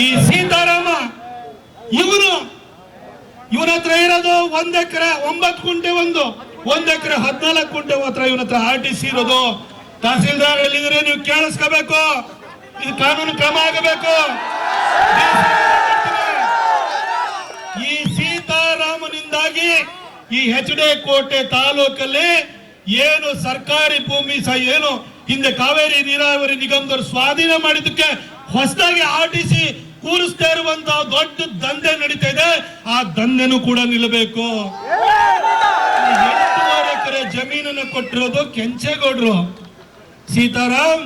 ಈ ಸೀತಾರಾಮ ಇವನು ಇವನ ಹತ್ರ ಇರೋದು ಒಂದ್ ಎಕರೆ, ಒಂಬತ್ತು ಕುಂಟೆ ಒಂದು, ಒಂದ್ ಎಕರೆ ಹದಿನಾಲ್ಕು ಕುಂಟೆ ಹತ್ರ ಇವನ ಹತ್ರ ಆರ್ ಟಿ ಸಿ ಇರೋದು. ತಹಸೀಲ್ದಾರ್ ಹೇಳಿದ್ರೆ ನೀವು ಕೇಳಿಸ್ಕೋಬೇಕು. ಇದು ಕಾನೂನು ಕ್ರಮ ಆಗಬೇಕು. ಈ ಸೀತಾರಾಮನಿಂದಾಗಿ ಈ ಹೆಚ್ ಡಿ ಕೋಟೆ ತಾಲೂಕಲ್ಲಿ ಏನು ಸರ್ಕಾರಿ ಭೂಮಿ ಸಹ ಏನು, ಹಿಂದೆ ಕಾವೇರಿ ನೀರಾವರಿ ನಿಗಮದವರು ಸ್ವಾಧೀನ ಮಾಡಿದ್ದಕ್ಕೆ ಹೊಸದಾಗಿ ಆರ್ ಟಿ ಸಿ ಕೂರಿಸ್ತಾ ಇರುವಂತಹ ದೊಡ್ಡ ದಂಧೆ ನಡೀತಾ ಇದೆ. ಆ ದಂಧೆನೂ ಕೂಡ ನಿಲ್ಲಬೇಕು. ಎಂಟೂವರೆ ಎಕರೆ ಜಮೀನನ್ನು ಕೊಟ್ಟಿರೋದು ಕೆಂಚೇಗೌಡರು. ಸೀತಾರಾಮ್,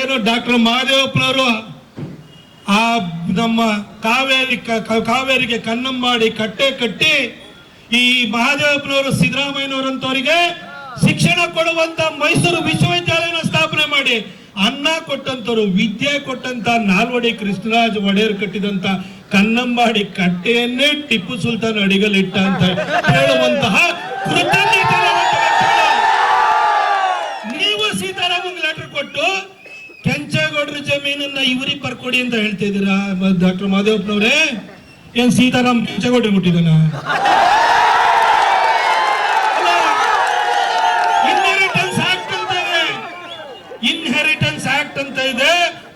ಏನು ಡಾಕ್ಟರ್ ಮಹಾದೇವಪ್ಪನವರು, ಆ ನಮ್ಮ ಕಾವೇರಿ ಕಾವೇರಿಗೆ ಕನ್ನಂ ಮಾಡಿ ಕಟ್ಟೆ ಕಟ್ಟಿ ಈ ಮಹಾದೇವಪ್ಪನವರು ಸಿದ್ದರಾಮಯ್ಯನವರಂತವರಿಗೆ ಶಿಕ್ಷಣ ಕೊಡುವಂತ ಮೈಸೂರು ವಿಶ್ವವಿದ್ಯಾಲಯನ ಸ್ಥಾಪನೆ ಮಾಡಿ. ಅನ್ನ ಕೊಟ್ಟಂತವರು, ವಿದ್ಯೆ ಕೊಟ್ಟಂತ ನಾಲ್ವಡಿ ಕೃಷ್ಣರಾಜ್ ಒಡೆಯರ್ ಕಟ್ಟಿದಂತ ಕನ್ನಂಬಾಡಿ ಕಟ್ಟೆಯನ್ನೇ ಟಿಪ್ಪು ಸುಲ್ತಾನ್ ಅಡಿಗಲಿಟ್ಟ ಅಂತ ಹೇಳುವಂತಹ. ನೀವು ಸೀತಾರಾಮನ್ ಲೆಟರ್ ಕೊಟ್ಟು, ಕೆಂಚೇಗೌಡರ ಜಮೀನನ್ನ ಇವರಿಗೆ ಬರ್ಕೊಡಿ ಅಂತ ಹೇಳ್ತಿದ್ದೀರಾ ಡಾಕ್ಟರ್ ಮಾದೇವಪ್ಪನವ್ರೆ ಏನ್ ಸೀತಾರಾಮ್ ಕೆಂಚೇಗೌಡರು ಕೊಟ್ಟಿದ್ದಾನ ಅಂತ ಇದೆ.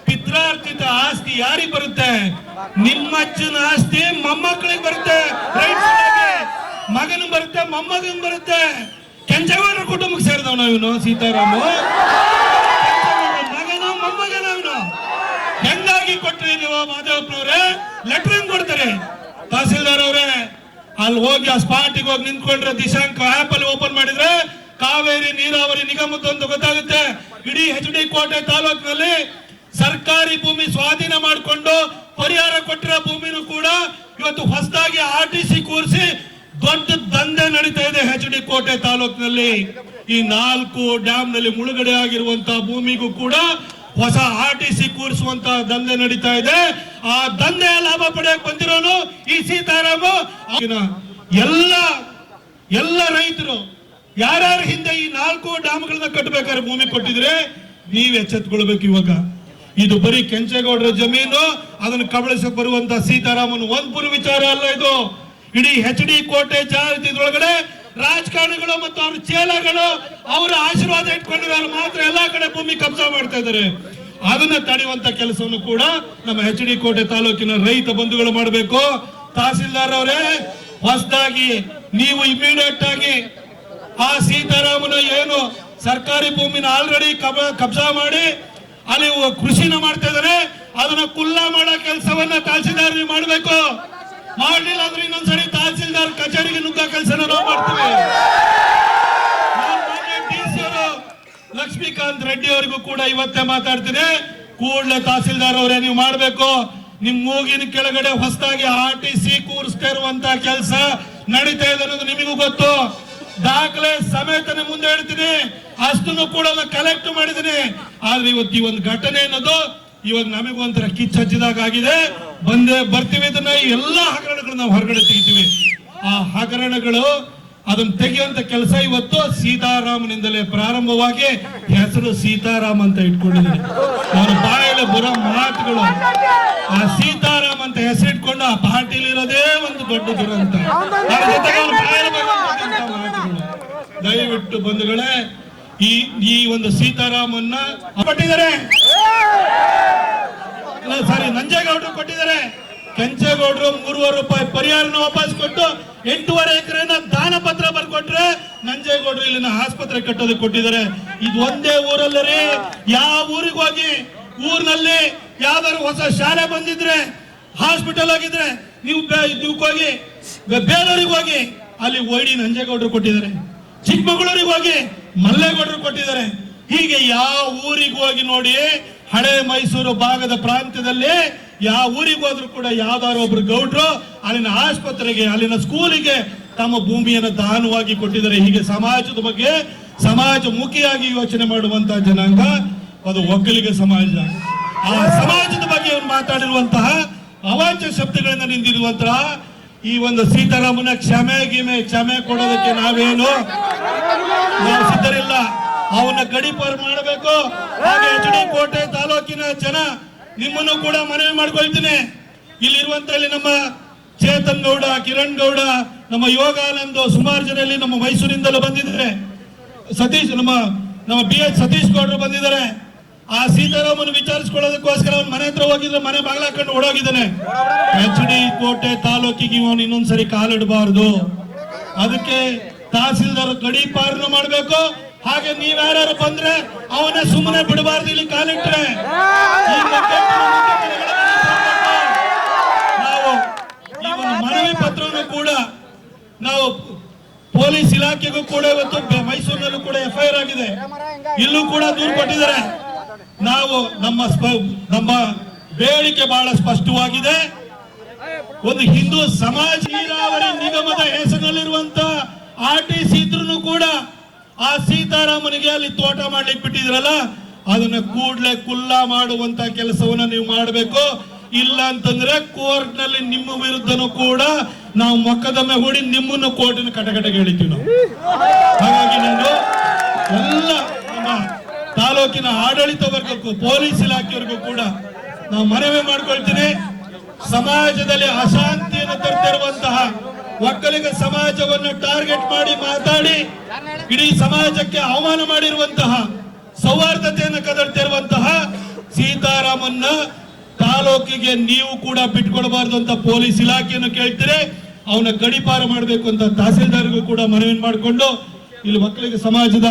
ಪಿತ್ರಾರ್ಜಿತ ಆಸ್ತಿ ಯಾರಿಗೆ ಬರುತ್ತೆ? ನಿಮ್ಮಜ್ಜನ ಆಸ್ತಿ ಮೊಮ್ಮಕ್ಕಳಿಗೆ ಬರುತ್ತೆ. ಮಗನ ಬರುತ್ತೆ, ಮೊಮ್ಮಗನ್ ಬರುತ್ತೆ. ಕೆಂಚೇಗೌಡರ ಕುಟುಂಬಕ್ಕೆ ಸೇರಿದವ ಇವನು, ಸೀತಾರಾಮ. ಮಗನ, ಮೊಮ್ಮಗನ ಇವನು. ಹೆಂಗಾಗಿ ಕೊಟ್ರಿ ನೀವು ಮಾಧವಪ್ಪನವ್ರೆ? ಲೆಟರ್ ಹೆಂಗ್ ಕೊಡ್ತಾರೆ? ತಹಸೀಲ್ದಾರ್ ಅವ್ರೆ, ಅಲ್ಲಿ ಹೋಗಿ ಆ ಸ್ಪಾಟಿಗೆ ಹೋಗಿ ನಿಂತ್ಕೊಂಡ್ರೆ ದಿಶಾಂಕ ಆಪ್ ಅಲ್ಲಿ ಓಪನ್ ಮಾಡಿದ್ರೆ ಕಾವೇರಿ ನೀರಾವರಿ ನಿಗಮದೊಂದು ಗೊತ್ತಾಗುತ್ತೆ. ಇಡೀ ಹೆಚ್ ಡಿ ಕೋಟೆ ತಾಲೂಕಿನಲ್ಲಿ ಸರ್ಕಾರಿ ಭೂಮಿ ಸ್ವಾಧೀನ ಮಾಡಿಕೊಂಡು ಪರಿಹಾರ ಕೊಟ್ಟಿರೋ ಭೂಮಿನೂ ಕೂಡ ಇವತ್ತು ಹೊಸದಾಗಿ ಆರ್ ಟಿ ಸಿ ಕೂರಿಸಿ ದೊಡ್ಡ ದಂಧೆ ನಡೀತಾ ಇದೆ ಎಚ್ ಡಿ ಕೋಟೆ ತಾಲೂಕಿನಲ್ಲಿ. ಈ ನಾಲ್ಕು ಡ್ಯಾಮ್ನಲ್ಲಿ ಮುಳುಗಡೆ ಆಗಿರುವಂತಹ ಭೂಮಿಗೂ ಕೂಡ ಹೊಸ ಆರ್ ಟಿ ಸಿ ಕೂರಿಸುವಂತ ದಂಧೆ ನಡೀತಾ ಇದೆ. ಆ ದಂಧೆಯ ಲಾಭ ಪಡೆಯಕ್ಕೆ ಬಂದಿರೋನು ಈ ಸೀತಾರಾಮ. ಎಲ್ಲ ಎಲ್ಲ ರೈತರು ಯಾರ್ಯಾರ ಹಿಂದೆ ಈ ನಾಲ್ಕು ಡ್ಯಾಮ್ಗಳನ್ನ ಕಟ್ಟಬೇಕಾದ್ರೆ ಭೂಮಿ ಕೊಟ್ಟಿದ್ರೆ ನೀವ್ ಎಚ್ಚೆತ್ಕೊಳ್ಬೇಕು ಇವಾಗ. ಇದು ಬರೀ ಕೆಂಚೇಗೌಡರ ಜಮೀನು, ಅದನ್ನು ಕಬಳಿಸಕ್ ಬರುವಂತ ಸೀತಾರಾಮನ್ ಒಂದ್ ಪುರ್ ವಿಚಾರ ಅಲ್ಲ ಇದು. ಇಡೀ ಹೆಚ್ ಡಿ ಕೋಟೆ ಇದ್ರೊಳಗಡೆ ರಾಜಕಾರಣಿಗಳು ಮತ್ತು ಅವ್ರ ಚೇಲಗಳು ಅವರ ಆಶೀರ್ವಾದ ಇಟ್ಕೊಂಡಿರೋ ಮಾತ್ರ ಎಲ್ಲಾ ಕಡೆ ಭೂಮಿ ಕಬ್ಜಾ ಮಾಡ್ತಾ ಇದ್ದಾರೆ. ಅದನ್ನ ತಡೆಯುವಂತ ಕೆಲಸವನ್ನು ಕೂಡ ನಮ್ಮ ಎಚ್ ಡಿ ಕೋಟೆ ತಾಲೂಕಿನ ರೈತ ಬಂಧುಗಳು ಮಾಡಬೇಕು. ತಹಸೀಲ್ದಾರ್ ಅವರೇ, ಹೊಸದಾಗಿ ನೀವು ಇಮಿಡಿಯೇಟ್ ಆಗಿ ಆ ಸೀತಾರಾಮನ ಏನು ಸರ್ಕಾರಿ ಭೂಮಿನ ಆಲ್ರೆಡಿ ಕಬ್ಜಾ ಮಾಡಿ, ಅಲ್ಲಿ ಕೃಷಿನ ಮಾಡ್ತಾ ಇದಾರೆ. ಅದನ್ನ ಕುಲ್ಲಾ ಮಾಡೋ ಕೆಲಸವನ್ನ ತಹಸೀಲ್ದಾರ್ ಮಾಡಬೇಕು. ಮಾಡಲಿಲ್ಲ ಅಂದ್ರೆ ಇನ್ನೊಂದ್ಸರಿ ತಹಸೀಲ್ದಾರ್ ಕಚೇರಿಗೆ ನುಗ್ಗೋ ಕೆಲಸನ ನಾವು ಮಾಡ್ತೀವಿ. ಲಕ್ಷ್ಮೀಕಾಂತ್ ರೆಡ್ಡಿ ಅವರಿಗೂ ಕೂಡ ಇವತ್ತೇ ಮಾತಾಡ್ತೀನಿ. ಕೂಡಲೇ ತಹಸೀಲ್ದಾರ್ ಅವರೇ, ನೀವು ಮಾಡಬೇಕು. ನಿಮ್ ಮೂಗಿನ ಕೆಳಗಡೆ ಹೊಸದಾಗಿ ಆರ್ ಟಿ ಸಿ ಕೂರಿಸ್ತಾ ಇರುವಂತ ಕೆಲಸ ನಡೀತಾ ಇದೆ ಅನ್ನೋದು ನಿಮಗೂ ಗೊತ್ತು. ದಾಖಲೆ ಸಮೇತನೆ ಮುಂದೆ ಹೇಳ್ತೀನಿ. ಅಷ್ಟನ್ನು ಕೂಡ ಕಲೆಕ್ಟ್ ಮಾಡಿದ್ದೀನಿ. ಆದ್ರೆ ಇವತ್ತು ಈ ಒಂದು ಘಟನೆ ಅನ್ನೋದು ಇವಾಗ ನಮಗೂ ಒಂಥರ ಕಿಚ್ಚ ಹಚ್ಚಿದಾಗ ಆಗಿದೆ ಬಂದೇ ಬರ್ತೀವಿ ಇದನ್ನ ಎಲ್ಲಾ ಹಗರಣಗಳನ್ನ ನಾವು ಹೊರಗಡೆ ತೆಗಿತೀವಿ. ಆ ಹಗರಣಗಳು ಅದನ್ನ ತೆಗೆಯುವಂತ ಕೆಲಸ ಇವತ್ತು ಸೀತಾರಾಮನಿಂದಲೇ ಪ್ರಾರಂಭವಾಗಿ ಹೆಸರು ಸೀತಾರಾಮ್ ಅಂತ ಇಟ್ಕೊಂಡಿದ್ದೀನಿ. ಅವ್ರ ಬಾಯಲ್ಲಿ ಬರೋ ಮಾತುಗಳು, ಆ ಸೀತಾರಾಮ್ ಅಂತ ಹೆಸರಿಟ್ಕೊಂಡು ಆ ಪಾರ್ಟಿಲಿ ಇರೋದೇ ಒಂದು ದೊಡ್ಡ ದುರಂತ ಅದ್ರ ಜೊತೆಗೆ ಅವ್ನ ಬಾಯಲ್ಲಿ ಬರುವಂತಹ ಮಾತುಗಳು ದಯವಿಟ್ಟು ಬಂಧುಗಳೇ, ಈ ಈ ಒಂದು ಸೀತಾರಾಮನ್ನ ಕೊಟ್ಟಿದ್ದಾರೆ ಸಾರಿ ನಂಜೇಗೌಡರು ಕೊಟ್ಟಿದ್ದಾರೆ. ಕೆಂಚೇಗೌಡರು ಮೂರುವರೆ ರೂಪಾಯಿ ಪರಿಹಾರನ ವಾಪಸ್ ಕೊಟ್ಟು ಎಂಟೂವರೆ ಎಕರೆನ ದಾನ ಪತ್ರ ಬರ್ಕೊಟ್ರೆ ನಂಜೇಗೌಡರು ಇಲ್ಲಿನ ಆಸ್ಪತ್ರೆ ಕಟ್ಟೋದಕ್ಕೆ ಕೊಟ್ಟಿದ್ದಾರೆ. ಇದು ಒಂದೇ ಊರಲ್ಲರಿ ಯಾವ ಊರಿಗೆ ಹೋಗಿ, ಊರಿನಲ್ಲಿ ಯಾವ್ದಾದ್ರು ಹೊಸ ಶಾಲೆ ಬಂದಿದ್ರೆ, ಹಾಸ್ಪಿಟಲ್ ಆಗಿದ್ರೆ ನೀವು ಹೋಗಿ ಬೇರೆಯವ್ರಿಗೆ ಹೋಗಿ, ಅಲ್ಲಿ ಓಡಿ ನಂಜೇಗೌಡರು ಕೊಟ್ಟಿದ್ದಾರೆ. ಚಿಕ್ಕಮಗಳೂರಿಗೆ ಹೋಗಿ ಮಲ್ಲೇಗೌಡರು ಕೊಟ್ಟಿದ್ದಾರೆ. ಹೀಗೆ ಯಾವ ಊರಿಗೆ ಹೋಗಿ ನೋಡಿ ಹಳೆ ಮೈಸೂರು ಭಾಗದ ಪ್ರಾಂತ್ಯದಲ್ಲಿ ಯಾವ ಊರಿಗೆ ಹೋದ್ರು ಕೂಡ ಯಾವ್ದಾದ್ರು ಒಬ್ರು ಗೌಡ್ರು ಅಲ್ಲಿನ ಆಸ್ಪತ್ರೆಗೆ, ಅಲ್ಲಿನ ಸ್ಕೂಲಿಗೆ ತಮ್ಮ ಭೂಮಿಯನ್ನು ದಾನವಾಗಿ ಕೊಟ್ಟಿದ್ದಾರೆ. ಹೀಗೆ ಸಮಾಜದ ಬಗ್ಗೆ ಸಮಾಜ ಮುಖಿಯಾಗಿ ಯೋಚನೆ ಮಾಡುವಂತಹ ಜನಾಂಗ ಅದು ಒಕ್ಕಲಿಗ ಸಮಾಜ. ಆ ಸಮಾಜದ ಬಗ್ಗೆ ಅವ್ರು ಮಾತಾಡಿರುವಂತಹ ಅವಾಚ್ಯ ಶಬ್ದಗಳಿಂದ ನಿಂದಿರುವಂತಹ ಈ ಒಂದು ಸೀತಾರಾಮನ ಕ್ಷಮೆ ಗಿಮೆ, ಕ್ಷಮೆ ಕೊಡೋದಕ್ಕೆ ನಾವೇನು ನಾವು ಸಿದ್ಧರಿಲ್ಲ ಅವನ್ನ ಗಡಿಪಾರು ಮಾಡಬೇಕು. ಹಾಗೆ ಎಚ್ ಡಿ ಕೋಟೆ ತಾಲೂಕಿನ ಜನ ನಿಮ್ಮನ್ನು ಕೂಡ ಮನವಿ ಮಾಡ್ಕೊಳ್ತೀನಿ. ಇಲ್ಲಿರುವಂತ ಇಲ್ಲಿ ನಮ್ಮ ಚೇತನ್ ಗೌಡ, ಕಿರಣ್ ಗೌಡ, ನಮ್ಮ ಯೋಗಾನಂದ್ ಸುಮಾರು ಜನ ನಮ್ಮ ಮೈಸೂರಿಂದಲೂ ಬಂದಿದ್ದಾರೆ. ಸತೀಶ್, ನಮ್ಮ ನಮ್ಮ ಬಿ ಎಚ್ ಸತೀಶ್ ಗೌಡರು ಬಂದಿದ್ದಾರೆ. ಆ ಸೀತಾರಾಮನ್ ವಿಚಾರಿಸ್ಕೊಳ್ಳೋದಕ್ಕೋಸ್ಕರ ಅವ್ನ ಮನೆ ಹತ್ರ ಹೋಗಿದ್ರೆ ಮನೆ ಬಾಗ್ಲಾಕೊಂಡು ಓಡೋಗಿದ್ದಾನೆ. ಎಚ್ ಡಿ ಕೋಟೆ ತಾಲೂಕಿಗೆ ಇವನು ಇನ್ನೊಂದ್ಸರಿ ಕಾಲಿಡಬಾರ್ದು. ಅದಕ್ಕೆ ತಹಸೀಲ್ದಾರ್ ಗಡೀಪಾರನು ಮಾಡ್ಬೇಕು. ಹಾಗೆ ನೀವ್ಯಾರು ಬಂದ್ರೆ ಅವನ ಸುಮ್ಮನೆ ಬಿಡಬಾರ್ದು ಇಲ್ಲಿ ಕಾಲಿಟ್ರೆ. ನಾವು ಈ ಮನವಿ ಪತ್ರವನ್ನು ಕೂಡ ನಾವು ಪೊಲೀಸ್ ಇಲಾಖೆಗೂ ಕೂಡ ಇವತ್ತು ಮೈಸೂರಿನಲ್ಲೂ ಕೂಡ ಎಫ್ಐಆರ್ ಆಗಿದೆ. ಇಲ್ಲೂ ಕೂಡ ದೂರು ಕೊಟ್ಟಿದ್ದಾರೆ. ನಾವು ನಮ್ಮ ನಮ್ಮ ಬೇಡಿಕೆ ಬಹಳ ಸ್ಪಷ್ಟವಾಗಿದೆ. ಒಂದು ಹಿಂದೂ ಸಮಾಜ ನೀರಾವರಿ ನಿಗಮದ ಹೆಸರಿನಲ್ಲಿರುವಂತ ಆರ್ ಟಿ ಸಿ ಇದ್ರೂ ಕೂಡ ಆ ಸೀತಾರಾಮನಿಗೆ ಅಲ್ಲಿ ತೋಟ ಮಾಡ್ಲಿಕ್ಕೆ ಬಿಟ್ಟಿದ್ರಲ್ಲ, ಅದನ್ನ ಕೂಡ್ಲೆ ಕುಲ್ಲ ಮಾಡುವಂತ ಕೆಲಸವನ್ನ ನೀವು ಮಾಡಬೇಕು. ಇಲ್ಲ ಅಂತಂದ್ರೆ ಕೋರ್ಟ್ನಲ್ಲಿ ನಿಮ್ಮ ವಿರುದ್ಧನೂ ಕೂಡ ನಾವು ಮೊಕದ್ದಮೆ ಹೂಡಿ ನಿಮ್ಮನ್ನು ಕೋರ್ಟಿನ ಕಟಕಟಗೆ ಎಳಿತೀವಿ ನಾವು. ತಾಲೂಕಿನ ಆಡಳಿತ ವರ್ಗಕ್ಕೂ, ಪೊಲೀಸ್ ಇಲಾಖೆಯವರಿಗೂ ಕೂಡ ನಾವು ಮನವಿ ಮಾಡ್ಕೊಳ್ತೀನಿ. ಸಮಾಜದಲ್ಲಿ ಅಶಾಂತಿಯನ್ನು ತರ್ತಿರುವಂತಹ ಒಕ್ಕಲಿಗ ಸಮಾಜವನ್ನು ಟಾರ್ಗೆಟ್ ಮಾಡಿ ಮಾತಾಡಿ, ಇಡೀ ಸಮಾಜಕ್ಕೆ ಅವಮಾನ ಮಾಡಿರುವಂತಹ, ಸೌಹಾರ್ದತೆಯನ್ನು ಕದಡ್ತಿರುವಂತಹ ಸೀತಾರಾಮನ್ನ ತಾಲೂಕಿಗೆ ನೀವು ಕೂಡ ಬಿಟ್ಕೊಡಬಾರ್ದು ಅಂತ ಪೊಲೀಸ್ ಇಲಾಖೆಯನ್ನು ಕೇಳ್ತೀರಿ. ಅವನ ಗಡಿಪಾರ ಮಾಡಬೇಕು ಅಂತ ತಹಸೀಲ್ದಾರ್ಗೂ ಕೂಡ ಮನವಿ ಮಾಡಿಕೊಂಡು, ಇಲ್ಲಿ ಒಕ್ಕಲಿಗ ಸಮಾಜದ